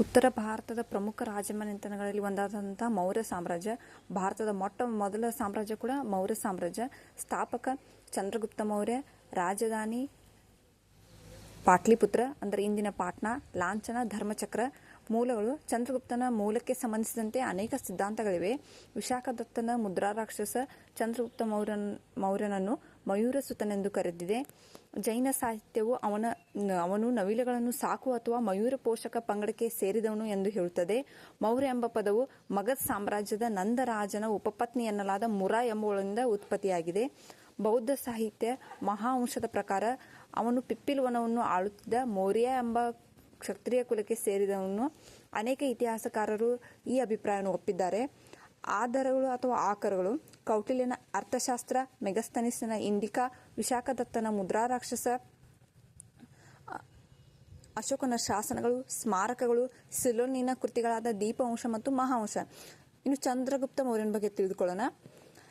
ಉತ್ತರ ಭಾರತದ ಪ್ರಮುಖ ರಾಜಮನೆತನಗಳಲ್ಲಿ ಒಂದಾದಂಥ ಮೌರ್ಯ ಸಾಮ್ರಾಜ್ಯ. ಭಾರತದ ಮೊಟ್ಟ ಮೊದಲ ಸಾಮ್ರಾಜ್ಯ ಕೂಡ ಮೌರ್ಯ ಸಾಮ್ರಾಜ್ಯ. ಸ್ಥಾಪಕ ಚಂದ್ರಗುಪ್ತ ಮೌರ್ಯ, ರಾಜಧಾನಿ ಪಾಟ್ಲಿಪುತ್ರ, ಅಂದರೆ ಇಂದಿನ ಪಾಟ್ನಾ, ಲಾಂಛನ, ಧರ್ಮಚಕ್ರ ಮೂಲಗಳು ಚಂದ್ರಗುಪ್ತನ ಮೂಲಕ್ಕೆ ಸಂಬಂಧಿಸಿದಂತೆ ಅನೇಕ ಸಿದ್ಧಾಂತಗಳಿವೆ. ವಿಶಾಖದತ್ತನ ಮುದ್ರಾ ರಾಕ್ಷಸ ಚಂದ್ರಗುಪ್ತ ಮೌರ್ಯ ಮೌರ್ಯನನ್ನು ಮಯೂರ ಸುತನೆಂದು ಕರೆದಿದೆ. ಜೈನ ಸಾಹಿತ್ಯವು ಅವನ ಅವನು ನವಿಲುಗಳನ್ನು ಸಾಕು ಅಥವಾ ಮಯೂರ ಪೋಷಕ ಪಂಗಡಕ್ಕೆ ಸೇರಿದವನು ಎಂದು ಹೇಳುತ್ತದೆ. ಮೌರ್ಯ ಎಂಬ ಪದವು ಮಗಧ್ ಸಾಮ್ರಾಜ್ಯದ ನಂದರಾಜನ ಉಪಪತ್ನಿ ಎನ್ನಲಾದ ಮುರಾ ಎಂಬುವಳಿಂದ ಉತ್ಪತ್ತಿಯಾಗಿದೆ. ಬೌದ್ಧ ಸಾಹಿತ್ಯ ಮಹಾವಂಶದ ಪ್ರಕಾರ ಅವನು ಪಿಪ್ಪಿಲ್ವನವನ್ನು ಆಳುತ್ತಿದ್ದ ಮೌರ್ಯ ಎಂಬ ಕ್ಷತ್ರಿಯ ಕುಲಕ್ಕೆ ಸೇರಿದವನು. ಅನೇಕ ಇತಿಹಾಸಕಾರರು ಈ ಅಭಿಪ್ರಾಯವನ್ನು ಒಪ್ಪಿದ್ದಾರೆ. ಆಧಾರಗಳು ಅಥವಾ ಆಕರಗಳು, ಕೌಟಿಲ್ಯನ ಅರ್ಥಶಾಸ್ತ್ರ ಮೆಗಸ್ತನಿಸ್ನ ಇಂಡಿಕಾ ವಿಶಾಖದತ್ತನ ಮುದ್ರಾ ರಾಕ್ಷಸ ಅಶೋಕನ ಶಾಸನಗಳು, ಸ್ಮಾರಕಗಳು, ಸಿಲೋನಿನ ಕೃತಿಗಳಾದ ದೀಪವಂಶ ಮತ್ತು ಮಹಾವಂಶ. ಇನ್ನು ಚಂದ್ರಗುಪ್ತ ಮೌರ್ಯನ ಬಗ್ಗೆ ತಿಳಿದುಕೊಳ್ಳೋಣ.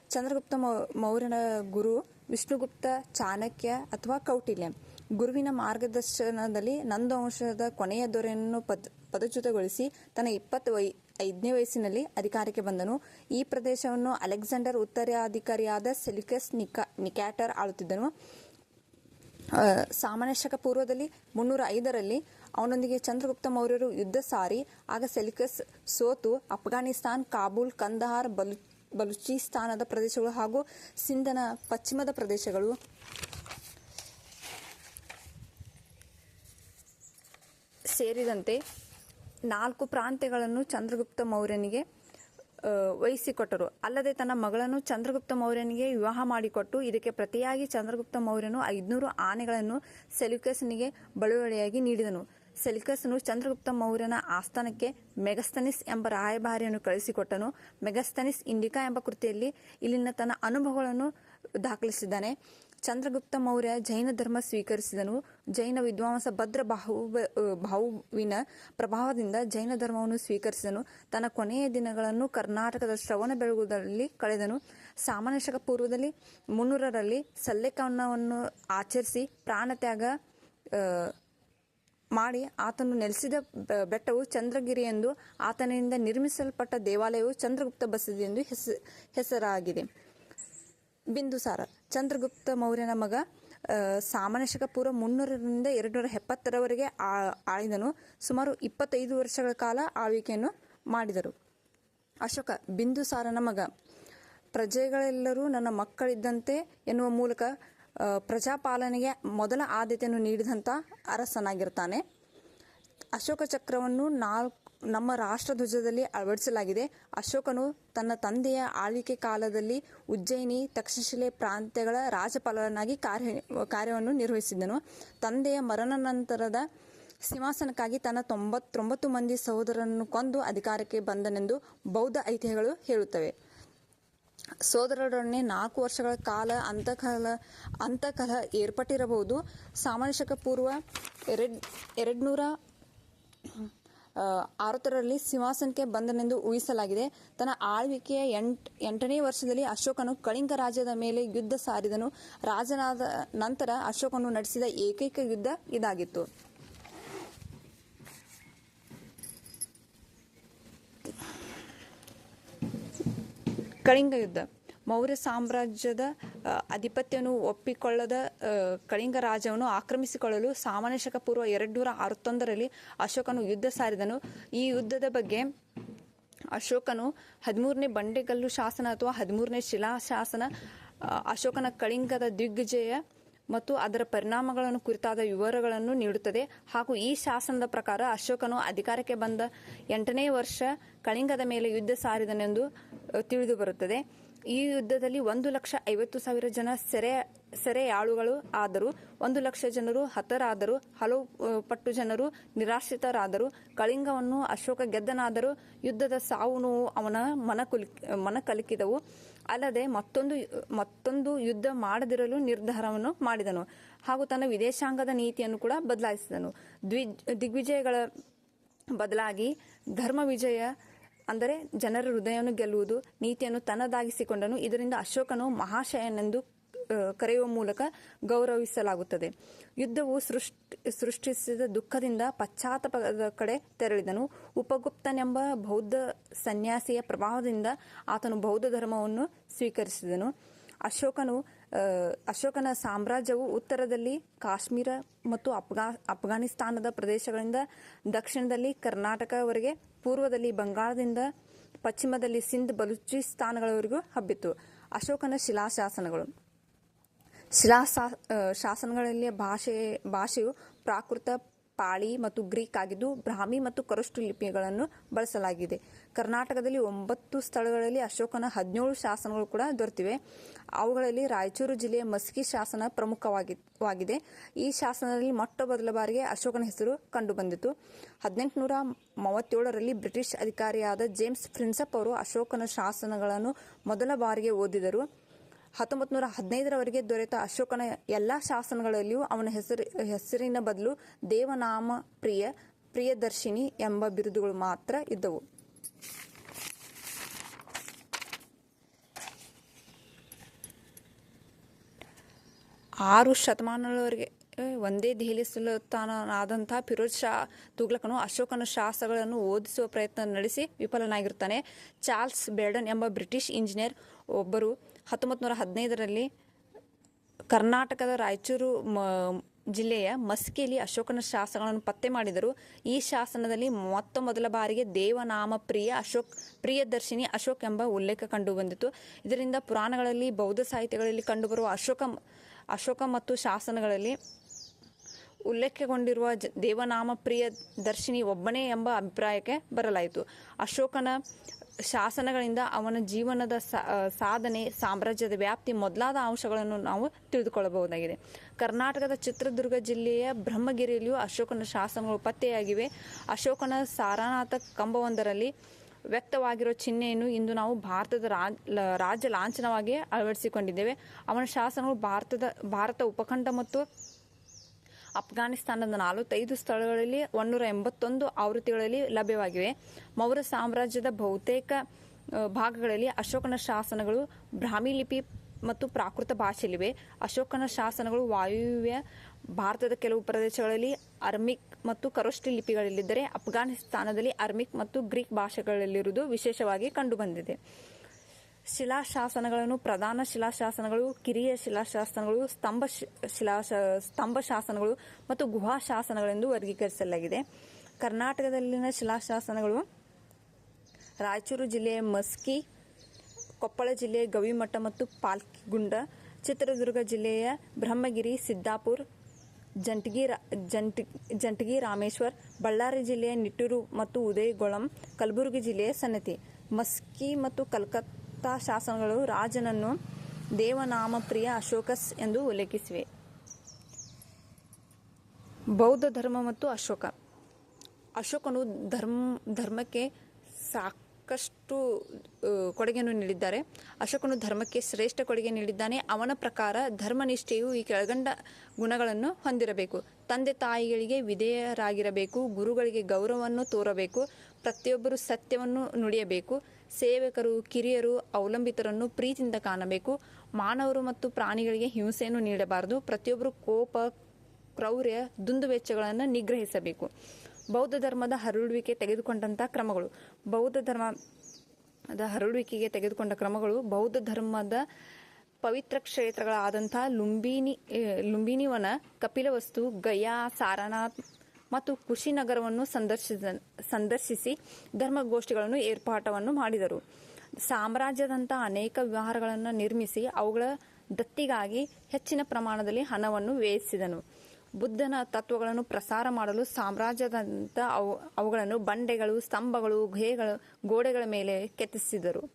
ಚಂದ್ರಗುಪ್ತ ಮೌರ್ಯನ ಗುರು ವಿಷ್ಣುಗುಪ್ತ ಚಾಣಕ್ಯ ಅಥವಾ ಕೌಟಿಲ್ಯ. ಗುರುವಿನ ಮಾರ್ಗದರ್ಶನದಲ್ಲಿ ನಂದವಂಶದ ಕೊನೆಯ ದೊರೆಯನ್ನು ಪದ, ಪದಚ್ಯುತಗೊಳಿಸಿ ತನ್ನ ಇಪ್ಪತ್ತು ವೈ ಐದನೇ ವಯಸ್ಸಿನಲ್ಲಿ ಅಧಿಕಾರಕ್ಕೆ ಬಂದನು. ಈ ಪ್ರದೇಶವನ್ನು ಅಲೆಕ್ಸಾಂಡರ್ ಉತ್ತರಾಧಿಕಾರಿಯಾದ ಸೆಲಿಕಸ್ ನಿಕಾ ನಿಕ್ಯಾಟರ್ ಆಳುತ್ತಿದ್ದನು. ಸಾಮಾನ್ಯ ಶಕ ಪೂರ್ವದಲ್ಲಿ ಮುನ್ನೂರ ಐದರಲ್ಲಿ ಅವನೊಂದಿಗೆ ಚಂದ್ರಗುಪ್ತ ಮೌರ್ಯರು ಯುದ್ಧ ಸಾರಿ, ಆಗ ಸೆಲಿಕಸ್ ಸೋತು. ಅಫ್ಘಾನಿಸ್ತಾನ್, ಕಾಬೂಲ್, ಕಂದಹಾರ್, ಬಲು ಬಲೂಚಿಸ್ತಾನದ ಪ್ರದೇಶಗಳು ಹಾಗೂ ಸಿಂಧನ ಪಶ್ಚಿಮದ ಪ್ರದೇಶಗಳು. ಸೇರಿದಂತೆ ನಾಲ್ಕು ಪ್ರಾಂತ್ಯಗಳನ್ನು ಚಂದ್ರಗುಪ್ತ ಮೌರ್ಯನಿಗೆ ವಹಿಸಿಕೊಟ್ಟರು. ಅಲ್ಲದೆ ತನ್ನ ಮಗಳನ್ನು ಚಂದ್ರಗುಪ್ತ ಮೌರ್ಯನಿಗೆ ವಿವಾಹ ಮಾಡಿಕೊಟ್ಟು, ಇದಕ್ಕೆ ಪ್ರತಿಯಾಗಿ ಚಂದ್ರಗುಪ್ತ ಮೌರ್ಯನು ಐದುನೂರು ಆನೆಗಳನ್ನು ಸೆಲ್ಯುಕಸ್ನಿಗೆ ಬಳುವಳಿಯಾಗಿ ನೀಡಿದನು. ಸೆಲ್ಕಸ್ನು ಚಂದ್ರಗುಪ್ತ ಮೌರ್ಯನ ಆಸ್ಥಾನಕ್ಕೆ ಮೆಗಸ್ತನಿಸ್ ಎಂಬ ರಾಯಭಾರಿಯನ್ನು ಕಳಿಸಿಕೊಟ್ಟನು ಮೆಗಸ್ತನಿಸ್ ಇಂಡಿಕಾ ಎಂಬ ಕೃತಿಯಲ್ಲಿ ಇಲ್ಲಿನ ತನ್ನ ಅನುಭವಗಳನ್ನು ದಾಖಲಿಸಿದ್ದಾನೆ. ಚಂದ್ರಗುಪ್ತ ಮೌರ್ಯ ಜೈನ ಧರ್ಮ ಸ್ವೀಕರಿಸಿದನು. ಜೈನ ವಿದ್ವಾಂಸ ಭದ್ರ ಬಾಹು ಬಾಹುವಿನ ಪ್ರಭಾವದಿಂದ ಜೈನ ಧರ್ಮವನ್ನು ಸ್ವೀಕರಿಸಿದನು. ತನ್ನ ಕೊನೆಯ ದಿನಗಳನ್ನು ಕರ್ನಾಟಕದ ಶ್ರವಣ ಬೆಳಗುದಲ್ಲಿ ಕಳೆದನು. ಸಾಮಾನ್ಯ ಶಕ ಪೂರ್ವದಲ್ಲಿ ಮುನ್ನೂರರಲ್ಲಿ ಸಲ್ಲೆಕವನವನ್ನು ಆಚರಿಸಿ ಪ್ರಾಣತ್ಯಾಗ ಮಾಡಿ ಆತನು ನೆಲೆಸಿದ ಬೆಟ್ಟವು ಚಂದ್ರಗಿರಿ ಎಂದು ಆತನಿಂದ ನಿರ್ಮಿಸಲ್ಪಟ್ಟ ದೇವಾಲಯವು ಚಂದ್ರಗುಪ್ತ ಬಸದಿ ಎಂದು ಹೆಸ, ಹೆಸರಾಗಿದೆ. ಬಿಂದುಸಾರ ಚಂದ್ರಗುಪ್ತ ಮೌರ್ಯನ ಮಗ ಸಾಮಾನ್ಯ ಶಕ ಪೂರ್ವ ಮುನ್ನೂರರಿಂದ ಎರಡುನೂರ ಎಪ್ಪತ್ತರವರೆಗೆ ಆ- ಆಳಿದನು. ಸುಮಾರು ಇಪ್ಪತ್ತೈದು ವರ್ಷಗಳ ಕಾಲ ಆಳ್ವಿಕೆಯನ್ನು ಮಾಡಿದರು. ಅಶೋಕ ಬಿಂದುಸಾರನ ಮಗ. ಪ್ರಜೆಗಳೆಲ್ಲರೂ ನನ್ನ ಮಕ್ಕಳಿದ್ದಂತೆ ಎನ್ನುವ ಮೂಲಕ ಪ್ರಜಾಪಾಲನೆಗೆ ಮೊದಲ ಆದ್ಯತೆಯನ್ನು ನೀಡಿದಂಥ ಅರಸನಾಗಿರ್ತಾನೆ. ಅಶೋಕ ಚಕ್ರವನ್ನು ನಾಲ್ಕು ನಮ್ಮ ರಾಷ್ಟ್ರಧ್ವಜದಲ್ಲಿ ಅಳವಡಿಸಲಾಗಿದೆ. ಅಶೋಕನು ತನ್ನ ತಂದೆಯ ಆಳ್ವಿಕೆ ಕಾಲದಲ್ಲಿ ಉಜ್ಜಯಿನಿ, ತಕ್ಷಶಿಲೆ ಪ್ರಾಂತ್ಯಗಳ ರಾಜಪಾಲನಾಗಿ ಕಾರ್ಯ, ಕಾರ್ಯವನ್ನು ನಿರ್ವಹಿಸಿದ್ದನು. ತಂದೆಯ ಮರಣ ನಂತರದ ಸಿಂಹಾಸನಕ್ಕಾಗಿ ತನ್ನ ತೊಂಬತ್ತೊಂಬತ್ತು ಮಂದಿ ಸಹೋದರರನ್ನು ಕೊಂದು ಅಧಿಕಾರಕ್ಕೆ ಬಂದನೆಂದು ಬೌದ್ಧ ಐತಿಹ್ಯಗಳು ಹೇಳುತ್ತವೆ. ಸೋದರರೊಡನೆ ನಾಲ್ಕು ವರ್ಷಗಳ ಕಾಲ ಅಂತಃಕಲ ಅಂತಃಕಲಹ ಏರ್ಪಟ್ಟಿರಬಹುದು. ಸಾಮಾನ್ಯ ಶಕ ಪೂರ್ವ ಎರಡ್, ಎರಡ್ನೂರ ಆ, ಅರವತ್ತರಲ್ಲಿ ಸಿಂಹಾಸನಕ್ಕೆ ಬಂದನೆಂದು ಊಹಿಸಲಾಗಿದೆ. ತನ್ನ ಆಳ್ವಿಕೆಯ ಎಂಟ್ ಎಂಟನೇ ವರ್ಷದಲ್ಲಿ ಅಶೋಕನು ಕಳಿಂಗ ರಾಜ್ಯದ ಮೇಲೆ ಯುದ್ಧ ಸಾರಿದನು. ರಾಜನಾದ ನಂತರ ಅಶೋಕನು ನಡೆಸಿದ ಏಕೈಕ ಯುದ್ಧ ಇದಾಗಿತ್ತು. ಕಳಿಂಗ ಯುದ್ಧ. ಮೌರ್ಯ ಸಾಮ್ರಾಜ್ಯದ ಅಧಿಪತ್ಯವನ್ನು ಒಪ್ಪಿಕೊಳ್ಳದ ಕಳಿಂಗ ರಾಜವನ್ನು ಆಕ್ರಮಿಸಿಕೊಳ್ಳಲು ಸಾಮಾನ್ಯ ಶಕ ಪೂರ್ವ ಎರಡ್ನೂರ ಅರವತ್ತೊಂದರಲ್ಲಿ ಅಶೋಕನು ಯುದ್ಧ ಸಾರಿದನು. ಈ ಯುದ್ಧದ ಬಗ್ಗೆ ಅಶೋಕನು ಹದಿಮೂರನೇ ಬಂಡೆಗಲ್ಲು ಶಾಸನ ಅಥವಾ ಹದಿಮೂರನೇ ಶಿಲಾ ಶಾಸನ ಅಶೋಕನ ಕಳಿಂಗದ ದಿಗ್ವಿಜಯ ಮತ್ತು ಅದರ ಪರಿಣಾಮಗಳನ್ನು ಕುರಿತಾದ ವಿವರಗಳನ್ನು ನೀಡುತ್ತದೆ. ಹಾಗೂ ಈ ಶಾಸನದ ಪ್ರಕಾರ ಅಶೋಕನು ಅಧಿಕಾರಕ್ಕೆ ಬಂದ ಎಂಟನೇ ವರ್ಷ ಕಳಿಂಗದ ಮೇಲೆ ಯುದ್ಧ ಸಾರಿದನೆಂದು ಅ, ತಿಳಿದು ಬರುತ್ತದೆ. ಈ ಯುದ್ಧದಲ್ಲಿ ಒಂದು ಲಕ್ಷ ಐವತ್ತು ಸಾವಿರ ಜನ ಸೆರೆ ಸೆರೆಯಾಳುಗಳು ಆದರು. ಒಂದು ಲಕ್ಷ ಜನರು ಹತರಾದರು. ಹಲವು ಪಟ್ಟು ಜನರು ನಿರಾಶ್ರಿತರಾದರು. ಕಳಿಂಗವನ್ನು ಅಶೋಕ ಗೆದ್ದನಾದರೂ. ಯುದ್ಧದ ಸಾವು ನೋವು ಅವನ ಮನ ಕುಲ್, ಮನ ಕಲಿಕಿದವು. ಅಲ್ಲದೆ ಮತ್ತೊಂದು ಮತ್ತೊಂದು ಯುದ್ಧ ಮಾಡದಿರಲು ನಿರ್ಧಾರವನ್ನು ಮಾಡಿದನು. ಹಾಗೂ ತನ್ನ ವಿದೇಶಾಂಗದ ನೀತಿಯನ್ನು ಕೂಡ ಬದಲಾಯಿಸಿದನು. ದ್ವಿ ದಿಗ್ವಿಜಯಗಳ ಬದಲಾಗಿ ಧರ್ಮ ವಿಜಯ ಅಂದರೆ ಜನರ ಹೃದಯವನ್ನು ಗೆಲ್ಲುವುದು, ನೀತಿಯನ್ನು ತನ್ನದಾಗಿಸಿಕೊಂಡನು. ಇದರಿಂದ ಅಶೋಕನು ಮಹಾಶಯನೆಂದು ಕರೆಯುವ ಮೂಲಕ ಗೌರವಿಸಲಾಗುತ್ತದೆ. ಯುದ್ಧವು ಸೃಷ್ಟಿ, ಸೃಷ್ಟಿಸಿದ ದುಃಖದಿಂದ ಪಶ್ಚಾತ್ತಾಪದ ಕಡೆ ತೆರಳಿದನು. ಉಪಗುಪ್ತನೆಂಬ ಬೌದ್ಧ ಸನ್ಯಾಸಿಯ ಪ್ರಭಾವದಿಂದ ಆತನು ಬೌದ್ಧ ಧರ್ಮವನ್ನು ಸ್ವೀಕರಿಸಿದನು. ಅಶೋಕನು ಅಶೋಕನ ಸಾಮ್ರಾಜ್ಯವು ಉತ್ತರದಲ್ಲಿ ಕಾಶ್ಮೀರ ಮತ್ತು ಅಫ್ಘಾ, ಅಫ್ಘಾನಿಸ್ತಾನದ ಪ್ರದೇಶಗಳಿಂದ ದಕ್ಷಿಣದಲ್ಲಿ ಕರ್ನಾಟಕವರೆಗೆ ಪೂರ್ವದಲ್ಲಿ ಬಂಗಾಳದಿಂದ ಪಶ್ಚಿಮದಲ್ಲಿ ಸಿಂಧ್ ಬಲೂಚಿಸ್ತಾನಗಳವರೆಗೂ ಹಬ್ಬಿತ್ತು. ಅಶೋಕನ ಶಿಲಾಶಾಸನಗಳು. ಶಿಲಾ ಶಾಸನಗಳಲ್ಲಿ ಭಾಷೆ ಭಾಷೆಯು ಪ್ರಾಕೃತ ಪಾಳಿ ಮತ್ತು ಗ್ರೀಕ್ ಆಗಿದ್ದು ಬ್ರಾಹ್ಮಿ ಮತ್ತು ಕರುಷ್ಟು ಲಿಪಿಗಳನ್ನು ಬಳಸಲಾಗಿದೆ. ಕರ್ನಾಟಕದಲ್ಲಿ ಒಂಬತ್ತು ಸ್ಥಳಗಳಲ್ಲಿ ಅಶೋಕನ ಹದಿನೇಳು ಶಾಸನಗಳು ಕೂಡ ದೊರೆತಿವೆ. ಅವುಗಳಲ್ಲಿ ರಾಯಚೂರು ಜಿಲ್ಲೆಯ ಮಸ್ಕಿ ಶಾಸನ ಪ್ರಮುಖವಾಗಿದೆ ಈ ಶಾಸನದಲ್ಲಿ ಮೊಟ್ಟ ಮೊದಲ ಬಾರಿಗೆ ಅಶೋಕನ ಹೆಸರು ಕಂಡುಬಂದಿತು. ಹದಿನೆಂಟುನೂರ ಮೂವತ್ತೇಳರಲ್ಲಿ ಬ್ರಿಟಿಷ್ ಅಧಿಕಾರಿಯಾದ ಜೇಮ್ಸ್ ಪ್ರಿನ್ಸಪ್ ಅವರು ಅಶೋಕನ ಶಾಸನಗಳನ್ನು ಮೊದಲ ಬಾರಿಗೆ ಓದಿದರು. ಹತ್ತೊಂಬತ್ತು ನೂರ ಹದಿನೈದರವರೆಗೆ ದೊರೆತ ಅಶೋಕನ ಎಲ್ಲ ಶಾಸನಗಳಲ್ಲಿಯೂ ಅವನ ಹೆಸರು, ಹೆಸರಿನ ಬದಲು ದೇವನಾಮ ಪ್ರಿಯ, ಪ್ರಿಯದರ್ಶಿನಿ ಎಂಬ ಬಿರುದುಗಳು ಮಾತ್ರ ಇದ್ದವು. ಆರು ಶತಮಾನಗಳವರೆಗೆ ಒಂದೇ ದೆಹಲಿ ಸುಲ್ತಾನನಾದಂತಹ ಫಿರೋಜ್ ಶಾ ತುಗ್ಲಕನು ಅಶೋಕನ ಶಾಸನಗಳನ್ನು ಓದಿಸುವ ಪ್ರಯತ್ನ ನಡೆಸಿ ವಿಫಲನಾಗಿರುತ್ತಾನೆ. ಚಾರ್ಲ್ಸ್ ಬೇರ್ಡನ್ ಎಂಬ ಬ್ರಿಟಿಷ್ ಇಂಜಿನಿಯರ್ ಒಬ್ಬರು ಹತ್ತೊಂಬತ್ತು ನೂರ ಹದಿನೈದರಲ್ಲಿ ಕರ್ನಾಟಕದ ರಾಯಚೂರು ಮ- ಜಿಲ್ಲೆಯ ಮಸ್ಕಿಯಲ್ಲಿ ಅಶೋಕನ ಶಾಸನಗಳನ್ನು ಪತ್ತೆ ಮಾಡಿದರು. ಈ ಶಾಸನದಲ್ಲಿ ಮೊತ್ತ ಮೊದಲ ಬಾರಿಗೆ ದೇವನಾಮ ಪ್ರಿಯ ಅಶೋಕ್, ಪ್ರಿಯದರ್ಶಿನಿ ಅಶೋಕ್ ಎಂಬ ಉಲ್ಲೇಖ ಕಂಡುಬಂದಿತು ಇದರಿಂದ ಪುರಾಣಗಳಲ್ಲಿ, ಬೌದ್ಧ ಸಾಹಿತ್ಯಗಳಲ್ಲಿ ಕಂಡುಬರುವ ಅಶೋಕ ಅಶೋಕ ಮತ್ತು ಶಾಸನಗಳಲ್ಲಿ ಉಲ್ಲೇಖಗೊಂಡಿರುವ ದೇವನಾಮ ಪ್ರಿಯ ದರ್ಶಿನಿ ಒಬ್ಬನೇ ಎಂಬ ಅಭಿಪ್ರಾಯಕ್ಕೆ ಬರಲಾಯಿತು. ಅಶೋಕನ ಶಾಸನಗಳಿಂದ ಅವನ ಜೀವನದ ಸಾಧನೆ, ಸಾಮ್ರಾಜ್ಯದ ವ್ಯಾಪ್ತಿ ಮೊದಲಾದ ಅಂಶಗಳನ್ನು ನಾವು ತಿಳಿದುಕೊಳ್ಳಬಹುದಾಗಿದೆ. ಕರ್ನಾಟಕದ ಚಿತ್ರದುರ್ಗ ಜಿಲ್ಲೆಯ ಬ್ರಹ್ಮಗಿರಿಯಲ್ಲಿಯೂ ಅಶೋಕನ ಶಾಸನಗಳು ಪತ್ತೆಯಾಗಿವೆ. ಅಶೋಕನ ಸಾರನಾಥ ಕಂಬವೊಂದರಲ್ಲಿ ವ್ಯಕ್ತವಾಗಿರೋ ಚಿಹ್ನೆಯನ್ನು ಇಂದು ನಾವು ಭಾರತದ ರಾಜ್ಯ ಲಾಂಛನವಾಗಿ ಅಳವಡಿಸಿಕೊಂಡಿದ್ದೇವೆ. ಅವನ ಶಾಸನಗಳು ಭಾರತದ, ಭಾರತ ಉಪಖಂಡ ಮತ್ತು ಅಫ್ಘಾನಿಸ್ತಾನದ ನಲವತ್ತೈದು ಸ್ಥಳಗಳಲ್ಲಿ ಒಂದೂರ ಎಂಬತ್ತೊಂದು ಆವೃತ್ತಿಗಳಲ್ಲಿ ಲಭ್ಯವಾಗಿವೆ. ಮೌರ್ಯ ಸಾಮ್ರಾಜ್ಯದ ಬಹುತೇಕ ಭಾಗಗಳಲ್ಲಿ ಅಶೋಕನ ಶಾಸನಗಳು ಬ್ರಾಹ್ಮಿ ಲಿಪಿ ಮತ್ತು ಪ್ರಾಕೃತ ಭಾಷೆಯಲ್ಲಿವೆ. ಅಶೋಕನ ಶಾಸನಗಳು ವಾಯುವ್ಯ, ಭಾರತದ ಕೆಲವು ಪ್ರದೇಶಗಳಲ್ಲಿ ಅರ್ಮಿಕ್ ಮತ್ತು ಕರೋಷ್ಟಿ ಲಿಪಿಗಳಲ್ಲಿದ್ದರೆ ಅಫ್ಘಾನಿಸ್ತಾನದಲ್ಲಿ ಅರ್ಮಿಕ್ ಮತ್ತು ಗ್ರೀಕ್ ಭಾಷೆಗಳಲ್ಲಿರುವುದು ವಿಶೇಷವಾಗಿ ಕಂಡುಬಂದಿದೆ. ಶಿಲಾಶಾಸನಗಳನ್ನು, ಪ್ರಧಾನ ಶಿಲಾಶಾಸನಗಳು, ಕಿರಿಯ ಶಿಲಾಶಾಸನಗಳು, ಸ್ತಂಭ ಶಿ- ಶಿಲಾಶ ಸ್ತಂಭ ಶಾಸನಗಳು ಮತ್ತು ಗುಹಾ ಶಾಸನಗಳೆಂದು ವರ್ಗೀಕರಿಸಲಾಗಿದೆ. ಕರ್ನಾಟಕದಲ್ಲಿನ ಶಿಲಾಶಾಸನಗಳು ರಾಯಚೂರು ಜಿಲ್ಲೆಯ ಮಸ್ಕಿ, ಕೊಪ್ಪಳ ಜಿಲ್ಲೆಯ ಗವಿಮಠ ಮತ್ತು ಪಾಲ್ಕಿಗುಂಡ, ಚಿತ್ರದುರ್ಗ ಜಿಲ್ಲೆಯ ಬ್ರಹ್ಮಗಿರಿ, ಸಿದ್ದಾಪುರ್, ಜಂಟಗಿ ಜಂಟಿ, ಜಂಟಗಿ ರಾಮೇಶ್ವರ್, ಬಳ್ಳಾರಿ ಜಿಲ್ಲೆಯ ನಿಟ್ಟೂರು ಮತ್ತು ಉದಯಗೊಳಂ, ಕಲಬುರಗಿ ಜಿಲ್ಲೆಯ ಸನ್ನತಿ. ಮಸ್ಕಿ ಮತ್ತು ಕಲ್ಕತ್ತಾ ಶಾಸನಗಳು ರಾಜನನ್ನು ದೇವನಾಮಪ್ರಿಯ ಅಶೋಕಸ್ ಎಂದು ಉಲ್ಲೇಖಿಸಿವೆ. ಬೌದ್ಧ ಧರ್ಮ ಮತ್ತು ಅಶೋಕ. ಅಶೋಕನು ಧರ್ಮ, ಧರ್ಮಕ್ಕೆ ಸಾಕಷ್ಟು ಕೊಡುಗೆಯನ್ನು ನೀಡಿದ್ದಾರೆ. ಅಶೋಕನು ಧರ್ಮಕ್ಕೆ ಶ್ರೇಷ್ಠ ಕೊಡುಗೆ ನೀಡಿದ್ದಾನೆ. ಅವನ ಪ್ರಕಾರ ಧರ್ಮನಿಷ್ಠೆಯು ಈ ಕೆಳಗಂಡ ಗುಣಗಳನ್ನು ಹೊಂದಿರಬೇಕು. ತಂದೆ ತಾಯಿಗಳಿಗೆ ವಿಧೇಯರಾಗಿರಬೇಕು, ಗುರುಗಳಿಗೆ ಗೌರವವನ್ನು ತೋರಬೇಕು, ಪ್ರತಿಯೊಬ್ಬರು ಸತ್ಯವನ್ನು ನುಡಿಯಬೇಕು. ಸೇವಕರು, ಕಿರಿಯರು, ಅವಲಂಬಿತರನ್ನು ಪ್ರೀತಿಯಿಂದ ಕಾಣಬೇಕು. ಮಾನವರು ಮತ್ತು ಪ್ರಾಣಿಗಳಿಗೆ ಹಿಂಸೆಯನ್ನು ನೀಡಬಾರದು. ಪ್ರತಿಯೊಬ್ಬರು ಕೋಪ, ಕ್ರೌರ್ಯ, ದುಂದುವೆಚ್ಚಗಳನ್ನು ನಿಗ್ರಹಿಸಬೇಕು. ಬೌದ್ಧ ಧರ್ಮದ ಹರಳುವಿಕೆ ತೆಗೆದುಕೊಂಡಂತಹ ಕ್ರಮಗಳು. ಬೌದ್ಧ ಧರ್ಮದ ಹರಳುವಿಕೆಗೆ ತೆಗೆದುಕೊಂಡ ಕ್ರಮಗಳು ಬೌದ್ಧ ಧರ್ಮದ ಪವಿತ್ರ ಕ್ಷೇತ್ರಗಳಾದಂಥ ಲುಂಬಿನಿ ಲುಂಬಿನಿ ಲುಂಬಿನಿವನ ಕಪಿಲವಸ್ತು, ಗಯಾ, ಸಾರನಾಥ್ ಮತ್ತು ಕುಶಿನಗರವನ್ನು ಸಂದರ್ಶಿಸ ಸಂದರ್ಶಿಸಿ ಧರ್ಮಗೋಷ್ಠಿಗಳನ್ನು ಏರ್ಪಾಟವನ್ನು ಮಾಡಿದರು. ಸಾಮ್ರಾಜ್ಯದಂಥ ಅನೇಕ ವಿಹಾರಗಳನ್ನು ನಿರ್ಮಿಸಿ ಅವುಗಳ ದತ್ತಿಗಾಗಿ ಹೆಚ್ಚಿನ ಪ್ರಮಾಣದಲ್ಲಿ ಹಣವನ್ನು ವ್ಯಯಿಸಿದನು. ಬುದ್ಧನ ತತ್ವಗಳನ್ನು ಪ್ರಸಾರ ಮಾಡಲು ಸಾಮ್ರಾಜ್ಯದಂತ ಅವು, ಅವುಗಳನ್ನು ಬಂಡೆಗಳು, ಸ್ತಂಭಗಳು, ಗುಹೆಗಳು, ಗೋಡೆಗಳ ಮೇಲೆ ಕೆತ್ತಿಸಿದರು.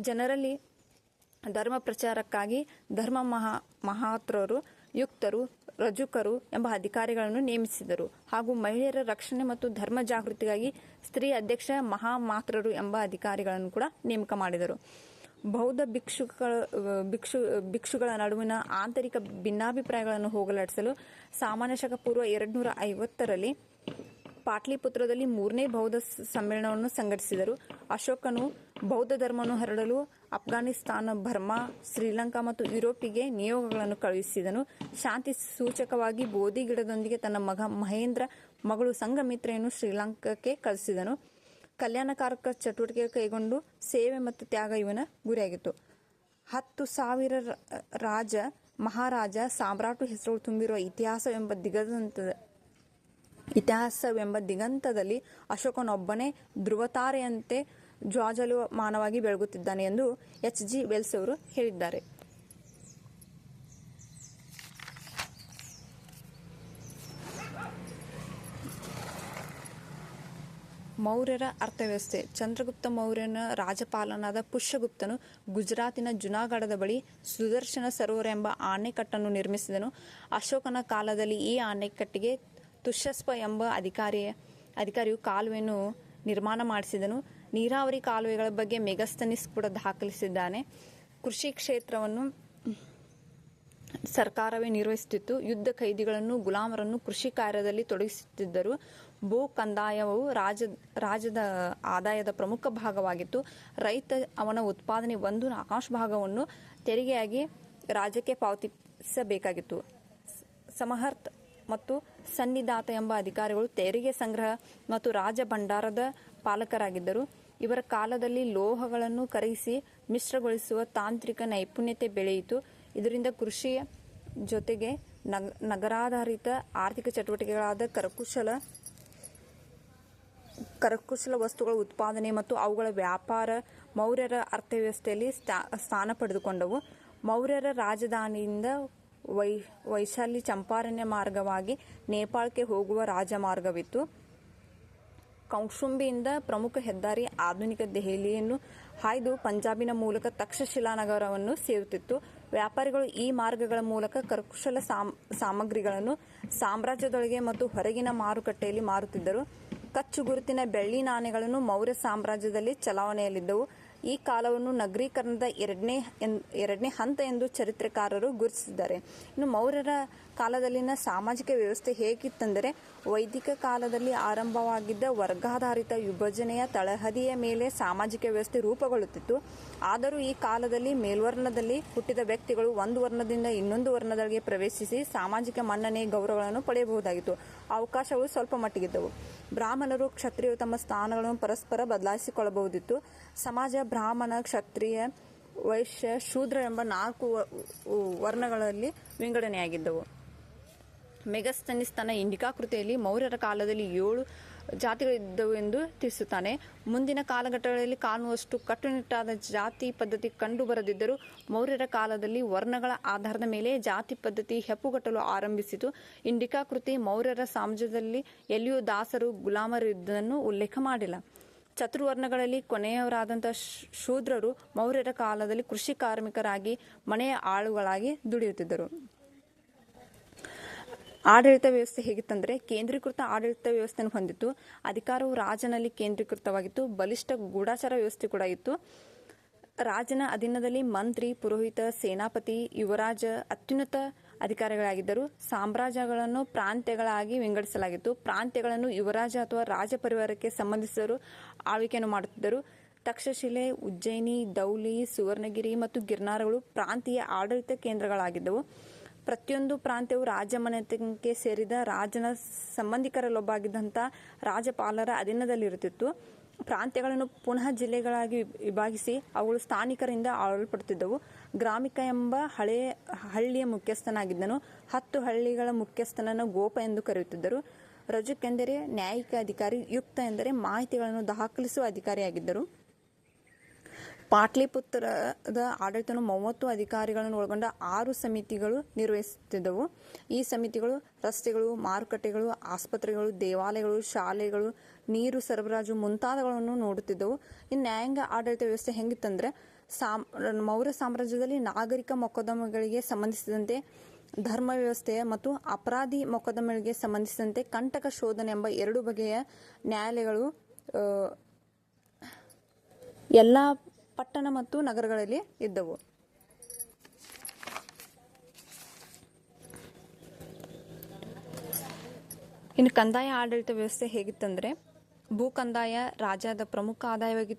ಜನರಲ್ಲಿ ಧರ್ಮ ಪ್ರಚಾರಕ್ಕಾಗಿ ಧರ್ಮ ಮಹಾ, ಮಹಾತ್ರರು, ಯುಕ್ತರು ರಜುಕರು ಎಂಬ ಅಧಿಕಾರಿಗಳನ್ನು ನೇಮಿಸಿದರು. ಹಾಗೂ ಮಹಿಳೆಯರ ರಕ್ಷಣೆ ಮತ್ತು ಧರ್ಮ ಜಾಗೃತಿಗಾಗಿ ಸ್ತ್ರೀ ಅಧ್ಯಕ್ಷ ಮಹಾಮಾತ್ರರು ಎಂಬ ಅಧಿಕಾರಿಗಳನ್ನು ಕೂಡ ನೇಮಕ ಮಾಡಿದರು. ಬೌದ್ಧ ಭಿಕ್ಷುಗಳ ಭಿಕ್ಷು, ಭಿಕ್ಷುಗಳ ನಡುವಿನ ಆಂತರಿಕ ಭಿನ್ನಾಭಿಪ್ರಾಯಗಳನ್ನು ಹೋಗಲಾಡಿಸಲು ಸಾಮಾನ್ಯ ಶಕ ಪೂರ್ವ ಎರಡುನೂರ ಐವತ್ತರಲ್ಲಿ ಪಾಟ್ಲಿಪುತ್ರದಲ್ಲಿ ಮೂರನೇ ಬೌದ್ಧ ಸಮ್ಮೇಳನವನ್ನು ಸಂಘಟಿಸಿದರು. ಅಶೋಕನು ಬೌದ್ಧ ಧರ್ಮವನ್ನು ಹರಡಲು ಅಫ್ಘಾನಿಸ್ತಾನ ಬರ್ಮಾ, ಶ್ರೀಲಂಕಾ ಮತ್ತು ಯುರೋಪಿಗೆ ನಿಯೋಗಗಳನ್ನು ಕಳುಹಿಸಿದನು. ಶಾಂತಿ ಸೂಚಕವಾಗಿ ಬೋಧಿ ಗಿಡದೊಂದಿಗೆ ತನ್ನ ಮಗ ಮಹೇಂದ್ರ ಮಗಳು ಸಂಘಮಿತ್ರೆಯನ್ನು ಶ್ರೀಲಂಕಾಕ್ಕೆ ಕಳಿಸಿದನು. ಕಲ್ಯಾಣಕಾರಕ ಚಟುವಟಿಕೆ ಕೈಗೊಂಡು ಸೇವೆ ಮತ್ತು ತ್ಯಾಗ ಇವನ ಗುರಿಯಾಗಿತ್ತು. ಹತ್ತು ಸಾವಿರ ರಾಜ, ಮಹಾರಾಜ, ಸಾಮ್ರಾಟು ಹೆಸರು ತುಂಬಿರುವ ಇತಿಹಾಸವೆಂಬ ದಿಗದಂತದ ಇತಿಹಾಸವೆಂಬ ದಿಗಂತದಲ್ಲಿ ಅಶೋಕನೊಬ್ಬನೇ ಧ್ರುವತಾರೆಯಂತೆ ಜ್ವಾಜಲಮಾನವಾಗಿ ಬೆಳಗುತ್ತಿದ್ದಾನೆ ಎಂದು ಎಚ್ ಜಿ ವೆಲ್ಸ್ ಅವರು ಹೇಳಿದ್ದಾರೆ. ಮೌರ್ಯರ ಅರ್ಥವ್ಯವಸ್ಥೆ. ಚಂದ್ರಗುಪ್ತ ಮೌರ್ಯನ ರಾಜಪಾಲನಾದ ಪುಷ್ಯಗುಪ್ತನು ಗುಜರಾತಿನ ಜುನಾಗಢದ ಬಳಿ ಸುದರ್ಶನ ಸರೋವರ ಎಂಬ ಆಣೆಕಟ್ಟನ್ನು ನಿರ್ಮಿಸಿದನು. ಅಶೋಕನ ಕಾಲದಲ್ಲಿ ಈ ಆಣೆಕಟ್ಟಿಗೆ ತುಷಸ್ಪ ಎಂಬ ಅಧಿಕಾರಿಯ ಅಧಿಕಾರಿಯು ಕಾಲುವೆಯನ್ನು ನಿರ್ಮಾಣ ಮಾಡಿಸಿದನು. ನೀರಾವರಿ ಕಾಲುವೆಗಳ ಬಗ್ಗೆ ಮೆಗಸ್ತನಿಸ್ ಕೂಡ ದಾಖಲಿಸಿದ್ದಾನೆ. ಕೃಷಿ ಕ್ಷೇತ್ರವನ್ನು ಸರ್ಕಾರವೇ ನಿರ್ವಹಿಸುತ್ತಿತ್ತು. ಯುದ್ಧ ಖೈದಿಗಳನ್ನು ಗುಲಾಮರನ್ನು ಕೃಷಿ ಕಾರ್ಯದಲ್ಲಿ ತೊಡಗಿಸುತ್ತಿದ್ದರು. ಭೂ ಕಂದಾಯವು ರಾಜ, ರಾಜ್ಯದ ಆದಾಯದ ಪ್ರಮುಖ ಭಾಗವಾಗಿತ್ತು. ರೈತ ಅವನ ಉತ್ಪಾದನೆ ಒಂದು, ಆಕಾಶ ಭಾಗವನ್ನು ತೆರಿಗೆಯಾಗಿ ರಾಜ್ಯಕ್ಕೆ ಪಾವತಿಸಬೇಕಾಗಿತ್ತು. ಸಮಹರ್ತ್ ಮತ್ತು ಸನ್ನಿಧಾತ ಎಂಬ ಅಧಿಕಾರಿಗಳು ತೆರಿಗೆ ಸಂಗ್ರಹ ಮತ್ತು ರಾಜ ಭಂಡಾರದ ಪಾಲಕರಾಗಿದ್ದರು. ಇವರ ಕಾಲದಲ್ಲಿ ಲೋಹಗಳನ್ನು ಕರಗಿಸಿ ಮಿಶ್ರಗೊಳಿಸುವ ತಾಂತ್ರಿಕ ನೈಪುಣ್ಯತೆ ಬೆಳೆಯಿತು. ಇದರಿಂದ ಕೃಷಿಯ ಜೊತೆಗೆ ನಗ, ನಗರಾಧಾರಿತ ಆರ್ಥಿಕ ಚಟುವಟಿಕೆಗಳಾದ ಕರಕುಶಲ ಕರಕುಶಲ ವಸ್ತುಗಳ ಉತ್ಪಾದನೆ ಮತ್ತು ಅವುಗಳ ವ್ಯಾಪಾರ ಮೌರ್ಯರ ಅರ್ಥವ್ಯವಸ್ಥೆಯಲ್ಲಿ ಸ್ಥಾ ಸ್ಥಾನ ಪಡೆದುಕೊಂಡವು. ಮೌರ್ಯರ ರಾಜಧಾನಿಯಿಂದ ವೈ, ವೈಶಾಲಿ ಚಂಪಾರಣ್ಯ ಮಾರ್ಗವಾಗಿ ನೇಪಾಳಕ್ಕೆ ಹೋಗುವ ರಾಜಮಾರ್ಗವಿತ್ತು. ಕೌಶುಂಬಿಯಿಂದ ಪ್ರಮುಖ ಹೆದ್ದಾರಿ ಆಧುನಿಕ ದೆಹಲಿಯನ್ನು ಹಾಯ್ದು ಪಂಜಾಬಿನ ಮೂಲಕ ತಕ್ಷಶಿಲಾ ನಗರವನ್ನು ಸೇರುತ್ತಿತ್ತು. ವ್ಯಾಪಾರಿಗಳು ಈ ಮಾರ್ಗಗಳ ಮೂಲಕ ಕರಕುಶಲ ಸಾಮ್, ಸಾಮಗ್ರಿಗಳನ್ನು ಸಾಮ್ರಾಜ್ಯದೊಳಗೆ ಮತ್ತು ಹೊರಗಿನ ಮಾರುಕಟ್ಟೆಯಲ್ಲಿ ಮಾರುತ್ತಿದ್ದರು. ಕಚ್ಚು ಗುರುತಿನ ಬೆಳ್ಳಿ ನಾಣ್ಯಗಳನ್ನು ಮೌರ್ಯ ಸಾಮ್ರಾಜ್ಯದಲ್ಲಿ ಚಲಾವಣೆಯಲ್ಲಿದ್ದವು. ಈ ಕಾಲವನ್ನು ನಗರೀಕರಣದ ಎರಡನೇ ಎರಡನೇ ಹಂತ ಎಂದು ಚರಿತ್ರೆಕಾರರು ಗುರುತಿಸಿದ್ದಾರೆ. ಇನ್ನು ಮೌರ್ಯರ ಕಾಲದಲ್ಲಿನ ಸಾಮಾಜಿಕ ವ್ಯವಸ್ಥೆ ಹೇಗಿತ್ತಂದರೆ, ವೈದಿಕ ಕಾಲದಲ್ಲಿ ಆರಂಭವಾಗಿದ್ದ ವರ್ಗಾಧಾರಿತ ವಿಭಜನೆಯ ತಳಹದಿಯ ಮೇಲೆ ಸಾಮಾಜಿಕ ವ್ಯವಸ್ಥೆ ರೂಪುಗೊಳ್ಳುತ್ತಿತ್ತು. ಆದರೂ ಈ ಕಾಲದಲ್ಲಿ ಮೇಲ್ವರ್ಣದಲ್ಲಿ ಹುಟ್ಟಿದ ವ್ಯಕ್ತಿಗಳು ಒಂದು ವರ್ಣದಿಂದ ಇನ್ನೊಂದು ವರ್ಣದೊಳಗೆ ಪ್ರವೇಶಿಸಿ ಸಾಮಾಜಿಕ ಮನ್ನಣೆ ಗೌರವಗಳನ್ನು ಪಡೆಯಬಹುದಾಗಿತ್ತು. ಅವಕಾಶಗಳು ಸ್ವಲ್ಪ ಮಟ್ಟಿಗಿದ್ದವು. ಬ್ರಾಹ್ಮಣರು ಕ್ಷತ್ರಿಯರು ತಮ್ಮ ಸ್ಥಾನಗಳನ್ನು ಪರಸ್ಪರ ಬದಲಾಯಿಸಿಕೊಳ್ಳಬಹುದಿತ್ತು. ಸಮಾಜ ಬ್ರಾಹ್ಮಣ, ಕ್ಷತ್ರಿಯ, ವೈಶ್ಯ, ಶೂದ್ರ ಎಂಬ ನಾಲ್ಕು ವರ್ಣಗಳಲ್ಲಿ ವಿಂಗಡಣೆಯಾಗಿದ್ದವು. ಮೆಗಸ್ತನಿಸ್ ಇಂಡಿಕಾ ಕೃತಿಯಲ್ಲಿ ಮೌರ್ಯರ ಕಾಲದಲ್ಲಿ ಏಳು ಜಾತಿಗಳಿದ್ದವು ಎಂದು ತಿಳಿಸುತ್ತಾನೆ. ಮುಂದಿನ ಕಾಲಘಟ್ಟಗಳಲ್ಲಿ ಕಾಣುವಷ್ಟು ಕಟ್ಟುನಿಟ್ಟಾದ ಜಾತಿ ಪದ್ಧತಿ ಕಂಡು ಬರದಿದ್ದರೂ ಮೌರ್ಯರ ಕಾಲದಲ್ಲಿ ವರ್ಣಗಳ ಆಧಾರದ ಮೇಲೆ ಜಾತಿ ಪದ್ಧತಿ ಹೆಪ್ಪುಗಟ್ಟಲು ಆರಂಭಿಸಿತು. ಇಂಡಿಕಾ ಕೃತಿ ಮೌರ್ಯರ ಸಾಮ್ರಾಜ್ಯದಲ್ಲಿ ಎಲ್ಲಿಯೂ ದಾಸರು ಗುಲಾಮರಿದ್ದನ್ನು ಉಲ್ಲೇಖ ಮಾಡಿಲ್ಲ. ಚತುರ್ವರ್ಣಗಳಲ್ಲಿ ಕೊನೆಯವರಾದಂಥ ಶೂದ್ರರು ಮೌರ್ಯರ ಕಾಲದಲ್ಲಿ ಕೃಷಿ ಕಾರ್ಮಿಕರಾಗಿ ಮನೆಯ ಆಳುಗಳಾಗಿ ದುಡಿಯುತ್ತಿದ್ದರು. ಆಡಳಿತ ವ್ಯವಸ್ಥೆ ಹೇಗಿತ್ತಂದರೆ ಕೇಂದ್ರೀಕೃತ ಆಡಳಿತ ವ್ಯವಸ್ಥೆಯನ್ನು ಹೊಂದಿತ್ತು. ಅಧಿಕಾರವು ರಾಜನಲ್ಲಿ ಕೇಂದ್ರೀಕೃತವಾಗಿತ್ತು. ಬಲಿಷ್ಠ ಗೂಢಾಚಾರ ವ್ಯವಸ್ಥೆ ಕೂಡ ಇತ್ತು. ರಾಜನ ಅಧೀನದಲ್ಲಿ ಮಂತ್ರಿ, ಪುರೋಹಿತ, ಸೇನಾಪತಿ, ಯುವರಾಜ ಅತ್ಯುನ್ನತ ಅಧಿಕಾರಿಗಳಾಗಿದ್ದರು. ಸಾಮ್ರಾಜ್ಯಗಳನ್ನು ಪ್ರಾಂತ್ಯಗಳಾಗಿ ವಿಂಗಡಿಸಲಾಗಿತ್ತು. ಪ್ರಾಂತ್ಯಗಳನ್ನು ಯುವರಾಜ ಅಥವಾ ರಾಜ ಪರಿವಾರಕ್ಕೆ ಸಂಬಂಧಿಸಿದರು ಆಳ್ವಿಕೆಯನ್ನು ಮಾಡುತ್ತಿದ್ದರು. ತಕ್ಷಶಿಲೆ, ಉಜ್ಜಯಿನಿ, ದೌಲಿ, ಸುವರ್ಣಗಿರಿ ಮತ್ತು ಗಿರ್ನಾರಗಳು ಪ್ರಾಂತೀಯ ಆಡಳಿತ ಕೇಂದ್ರಗಳಾಗಿದ್ದವು. ಪ್ರತಿಯೊಂದು ಪ್ರಾಂತ್ಯವು ರಾಜಮನೆತನಕ್ಕೆ ಸೇರಿದ ರಾಜನ ಸಂಬಂಧಿಕರಲ್ಲೊಬ್ಬಾಗಿದ್ದಂಥ ರಾಜಪಾಲರ ಅಧೀನದಲ್ಲಿರುತ್ತಿತ್ತು. ಪ್ರಾಂತ್ಯಗಳನ್ನು ಪುನಃ ಜಿಲ್ಲೆಗಳಾಗಿ ವಿಭಾಗಿಸಿ ಅವುಗಳು ಸ್ಥಾನಿಕರಿಂದ ಆಳಲ್ಪಡುತ್ತಿದ್ದವು. ಗ್ರಾಮಿಕ ಎಂಬ ಹಳೆಯ ಹಳ್ಳಿಯ ಮುಖ್ಯಸ್ಥನಾಗಿದ್ದನು. ಹತ್ತು ಹಳ್ಳಿಗಳ ಮುಖ್ಯಸ್ಥನನ್ನು ಗೋಪ ಎಂದು ಕರೆಯುತ್ತಿದ್ದರು. ರಜುಕ್ ಎಂದರೆ ನ್ಯಾಯಿಕ ಅಧಿಕಾರಿ, ಯುಕ್ತ ಎಂದರೆ ಮಾಹಿತಿಗಳನ್ನು ದಾಖಲಿಸುವ ಅಧಿಕಾರಿಯಾಗಿದ್ದರು. ಪಾಟ್ಲಿಪುತ್ರದ ಆಡಳಿತವನ್ನು ಮೂವತ್ತು ಅಧಿಕಾರಿಗಳನ್ನು ಒಳಗೊಂಡ ಆರು ಸಮಿತಿಗಳು ನಿರ್ವಹಿಸುತ್ತಿದ್ದವು. ಈ ಸಮಿತಿಗಳು ರಸ್ತೆಗಳು, ಮಾರುಕಟ್ಟೆಗಳು, ಆಸ್ಪತ್ರೆಗಳು, ದೇವಾಲಯಗಳು, ಶಾಲೆಗಳು, ನೀರು ಸರಬರಾಜು ಮುಂತಾದಗಳನ್ನು ನೋಡುತ್ತಿದ್ದವು. ಇನ್ನು ನ್ಯಾಯಾಂಗ ಆಡಳಿತ ವ್ಯವಸ್ಥೆ ಹೆಂಗಿತ್ತಂದ್ರೆ, ಸಾಮ್, ಮೌರ್ಯ ಸಾಮ್ರಾಜ್ಯದಲ್ಲಿ ನಾಗರಿಕ ಮೊಕದ್ದಮೆಗಳಿಗೆ ಸಂಬಂಧಿಸಿದಂತೆ ಧರ್ಮ ವ್ಯವಸ್ಥೆ ಮತ್ತು ಅಪರಾಧಿ ಮೊಕದ್ದಮೆಗಳಿಗೆ ಸಂಬಂಧಿಸಿದಂತೆ ಕಂಟಕ ಶೋಧನೆ ಎಂಬ ಎರಡು ಬಗೆಯ ನ್ಯಾಯಾಲಯಗಳು ಎಲ್ಲ ಪಟ್ಟಣ ಮತ್ತು ನಗರಗಳಲ್ಲಿ ಇದ್ದವು. ಇನ್ನು ಕಂದಾಯ ಆಡಳಿತ ವ್ಯವಸ್ಥೆ ಹೇಗಿತ್ತಂದ್ರೆ ಭೂ ಕಂದಾಯ ರಾಜ್ಯದ ಪ್ರಮುಖ ಆದಾಯವಾಗಿತ್ತು